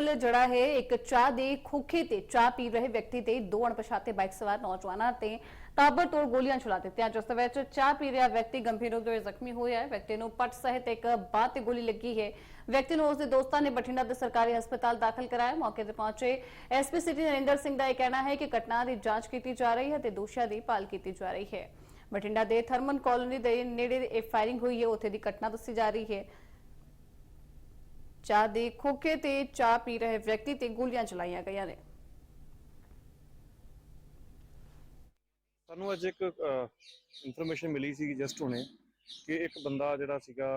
ਕੋਲ ਜਿਹੜਾ ਹੈ। ਇੱਕ ਚਾਹ ਦੇ ਖੋਖੇ ਤੇ ਚਾਹ ਪੀ ਰਹੇ ਵਿਅਕਤੀ ਤੇ ਦੋ ਅਣਪਛਾਤੇ ਬਾਈਕ ਸਵਾਰ ਨੌਜਵਾਨਾਂ ਤੇ ਤਾਬੜਤੋੜ ਗੋਲੀਆਂ ਚਲਾ ਦਿੱਤੀਆਂ। ਜਿਸ ਦੇ ਵਿੱਚ ਚਾਹ ਪੀ ਰਿਹਾ ਵਿਅਕਤੀ ਗੰਭੀਰ ਰੂਪ ਦੇ ਜ਼ਖਮੀ ਹੋਇਆ ਹੈ। ਵਿਅਕਤੀ ਨੂੰ ਪੱਟ ਸਹਿਤ ਇੱਕ ਬਾਹ ਤੇ ਗੋਲੀ ਲੱਗੀ ਹੈ। ਵਿਅਕਤੀ ਨੂੰ ਉਸਦੇ ਦੋਸਤਾਂ ਨੇ ਬਠਿੰਡਾ ਦੇ ਸਰਕਾਰੀ ਹਸਪਤਾਲ ਦਾਖਲ ਕਰਾਇਆ। ਮੌਕੇ ਤੇ ਪਹੁੰਚੇ ਐਸਪੀ ਸਿਟੀ ਨਰਿੰਦਰ ਸਿੰਘ ਦਾ ਇਹ ਕਹਿਣਾ ਹੈ ਕਿ ਘਟਨਾ ਦੀ ਜਾਂਚ ਕੀਤੀ ਜਾ ਰਹੀ ਹੈ ਤੇ ਦੋਸ਼ੀਆਂ ਦੀ ਭਾਲ ਕੀਤੀ ਜਾ ਰਹੀ ਹੈ। ਬਠਿੰਡਾ ਦੇ ਥਰਮਨ ਕਾਲੋਨੀ ਦੇ ਨੇੜੇ ਇਹ ਫਾਇਰਿੰਗ ਹੋਈ ਹੈ। ਉੱਥੇ ਦੀ ਘਟਨਾ ਦੱਸੀ ਜਾ ਰਹੀ ਹੈ। ਚਾਹ ਦੇ ਖੋਕੇ ਤੇ ਚਾਹ ਪੀ ਰਹੇ ਵਿਅਕਤੀ ਤੇ ਗੋਲੀਆਂ ਚਲਾਈਆਂ ਗਈਆਂ ਨੇ। ਸਾਨੂੰ ਅੱਜ ਇੱਕ ਇਨਫੋਰਮੇਸ਼ਨ ਮਿਲੀ ਸੀ ਜਸਟ ਹੁਣੇ ਕਿ ਇੱਕ ਬੰਦਾ ਜਿਹੜਾ ਸੀਗਾ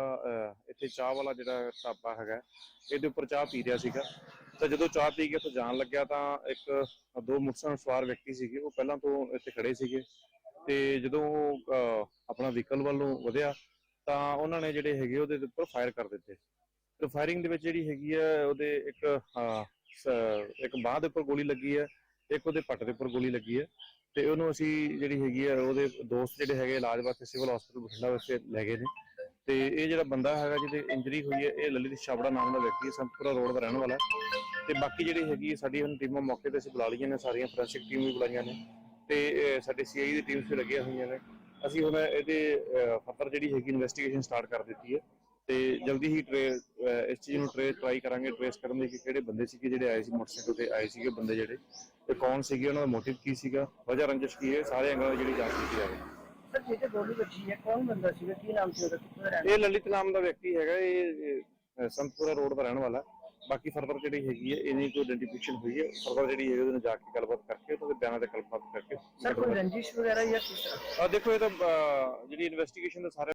ਇੱਥੇ ਚਾਹ ਵਾਲਾ ਜਿਹੜਾ ਢਾਬਾ ਹੈਗਾ ਇਹਦੇ ਉੱਪਰ ਚਾਹ ਪੀ ਰਿਹਾ ਸੀਗਾ। ਤਾਂ ਜਦੋਂ ਚਾਹ ਪੀ ਕੇ ਉੱਥੇ ਜਾਣ ਲੱਗਿਆ ਤਾਂ ਇੱਕ ਦੋ ਮੋਟਰਸਾਈਕਲ ਸਵਾਰ ਵਿਅਕਤੀ ਸੀਗੇ ਉਹ ਪਹਿਲਾਂ ਤੋਂ ਇੱਥੇ ਖੜੇ ਸੀਗੇ। ਤੇ ਜਦੋਂ ਉਹ, ਆਪਣਾ ਵਹੀਕਲ ਵੱਲੋਂ ਵਧਿਆ ਤਾਂ ਉਹਨਾਂ ਨੇ ਜਿਹੜੇ ਹੈਗੇ ਉਹਦੇ ਉੱਪਰ ਫਾਇਰ ਕਰ ਦਿੱਤੇ। ਤੇ ਫਾਇਰਿੰਗ ਦੇ ਵਿੱਚ ਜਿਹੜੀ ਹੈਗੀ ਹੈ ਉਹਦੇ ਇੱਕ ਅਹ, ਇੱਕ ਬਾਹ ਦੇ ਉੱਪਰ ਗੋਲੀ ਲੱਗੀ ਹੈ ਇੱਕ ਉਹਦੇ ਪੱਟ ਦੇ ਉੱਪਰ ਗੋਲੀ ਲੱਗੀ ਹੈ ਤੇ ਉਹਨੂੰ ਅਸੀਂ ਜਿਹੜੀ ਹੈਗੀ ਆ ਉਹਦੇ ਦੋਸਤ ਜਿਹੜੇ ਹੈਗੇ ਇਲਾਜ ਵਾਸਤੇ ਸਿਵਲ ਹਸਪੀਟਲ ਬਠਿੰਡਾ ਵਾਸਤੇ ਲੈ ਗਏ ਨੇ। ਤੇ ਇਹ ਜਿਹੜਾ ਬੰਦਾ ਹੈਗਾ ਜਿਹਦੇ ਇੰਜਰੀ ਹੋਈ ਹੈ ਇਹ ਲਲਿਤ ਛਾਬੜਾ ਨਾਮ ਦਾ ਵਿਅਕਤੀ ਹੈ ਸੰਤਪੁਰਾ ਰੋਡ ਦਾ ਰਹਿਣ ਵਾਲਾ। ਤੇ ਬਾਕੀ ਜਿਹੜੀ ਹੈਗੀ ਸਾਡੀ ਹੁਣ ਟੀਮਾਂ ਮੌਕੇ ਤੇ ਅਸੀਂ ਬੁਲਾ ਲਈਆਂ ਨੇ ਸਾਰੀਆਂ ਫੋਰੈਂਸਿਕ ਟੀਮ ਵੀ ਬੁਲਾਈਆਂ ਨੇ। ਤੇ ਅਹ, ਸਾਡੇ ਸੀਆਈ ਦੀ ਟੀਮਸ ਵੀ ਲੱਗੀਆਂ ਹੋਈਆਂ ਨੇ। ਅਸੀਂ ਹੁਣ ਇਹਦੇ ਫਰਦਰ ਜਿਹੜੀ ਹੈਗੀ ਇਨਵੈਸਟੀਗੇਸ਼ਨ ਸਟਾਰਟ ਕਰ ਦਿੱਤੀ ਹੈ ਤੇ ਜਲਦੀ ਹੀ ਇਸ ਚੀਜ਼ ਨੂੰ ਟਰੇ ਟਰਾਈ ਕਰਾਂਗੇ ਟ੍ਰੇਸ ਕਰਨ ਲਈ ਕਿ ਕਿਹੜੇ ਬੰਦੇ ਸੀਗੇ ਜਿਹੜੇ ਆਏ ਸੀ ਮੋਟਰਸਾਈਕਲ ਤੇ ਆਏ ਸੀਗੇ ਬੰਦੇ ਜਿਹੜੇ। ਤੇ ਕੌਣ ਸੀਗੇ ਉਹਨਾਂ ਦਾ ਮੋਟਿਵ ਕੀ ਸੀਗਾ ਵਜ੍ਹਾ ਰੰਜਿਸ਼ ਕੀ ਹੈ ਸਾਰੇ ਅੰਗਾਂ ਦੀ ਜਿਹੜੀ ਜਾਂਚ ਕੀਤੀ ਜਾਵੇ। ਸਰ ਜਿਹਦੇ ਗੋਲੀ ਵੱਜੀ ਹੈ ਕੌਣ ਬੰਦਾ ਸੀਗਾ ਕੀ ਨਾਮ ਸੀ ਉਹਦਾ ਕਿੱਥੋਂ ਦਾ ਰਹਿਣ ਇਹ ਲਲਿਤ ਨਾਮ ਦਾ ਵਿਅਕਤੀ ਹੈਗਾ ਇਹ ਸੰਤਪੁਰਾ ਰੋਡ ਦਾ ਰਹਿਣ ਵਾਲਾ। ਬਾਕੀ ਫਰਦਰ ਜਿਹੜੀ ਹੈਗੀ ਹੈ ਇਹਦੀ ਕੋਈ ਆਇਡੈਂਟੀਫਿਕੇਸ਼ਨ ਹੋਈ ਹੈ ਫਰਦਰ ਜਿਹੜੀ ਹੈ ਉਹਦੇ ਨਾਲ ਜਾ ਕੇ ਗੱਲਬਾਤ ਕਰਕੇ ਉਹਦੇ ਬਿਆਨਾਂ ਤੇ ਗੱਲਬਾਤ ਕਰਕੇ। ਸਰ ਕੋਈ ਰੰਜਿਸ਼ ਵਗੈਰਾ ਜਾਂ ਕਿਸ ਤਰ੍ਹਾਂ? ਆ ਦੇਖੋ ਇਹ ਤਾਂ ਜਿਹੜੀ ਇਨਵੈਸਟੀਗੇਸ਼ਨ ਦਾ ਸਾਰੇ